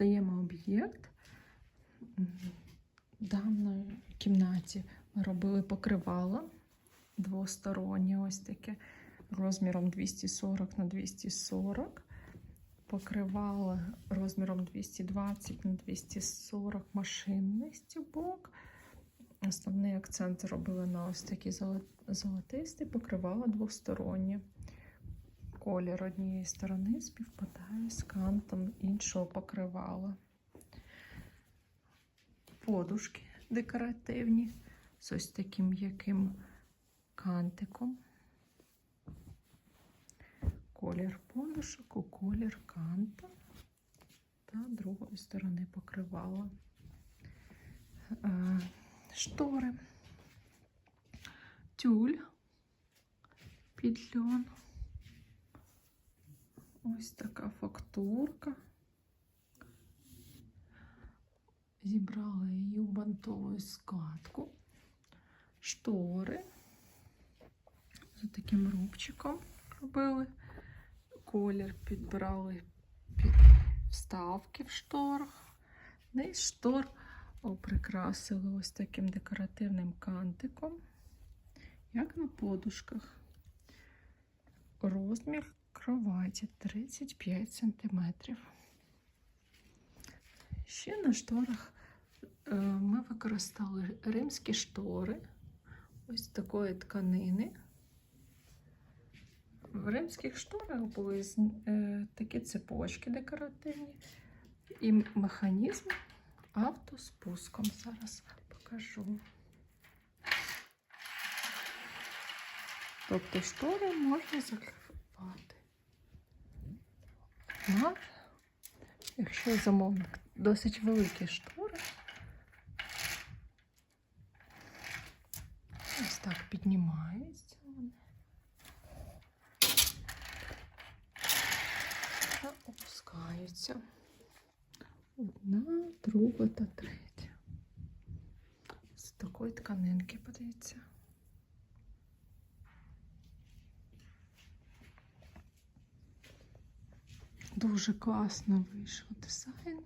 здаємо об'єкт. В даній кімнаті ми робили покривало двостороннє, ось таке розміром 240 на 240. Покривало розміром 220 на 240 машинний стібок. Основний акцент робили на ось такі золо- золотисті, покривало двостороннє. Колір однієї сторони співпадає з кантом іншого покривала. Подушки декоративні з ось таким м'яким кантиком. Колір подушок у колір канта та другої сторони покривала. Е, Штори, тюль, під льон. Ось така фактурка. Зібрала її у бантову складку. Штори. За таким рубчиком робили. Колір підбирали під вставки в шторах. Низ штор о, прикрасили ось таким декоративним кантиком, як на подушках. Розмір кроваті 35 см. Ще на шторах е, ми використали римські штори ось такої тканини. В римських шторах були е, такі цепочки декоративні і механізм автоспуском. Зараз покажу. Тобто штори можна закривати. На, якщо замовник досить великі штори, ось так піднімаються вони. Та опускаються. Одна, друга та третя. З такої тканинки, подивіться. Дуже класно вийшов дизайн.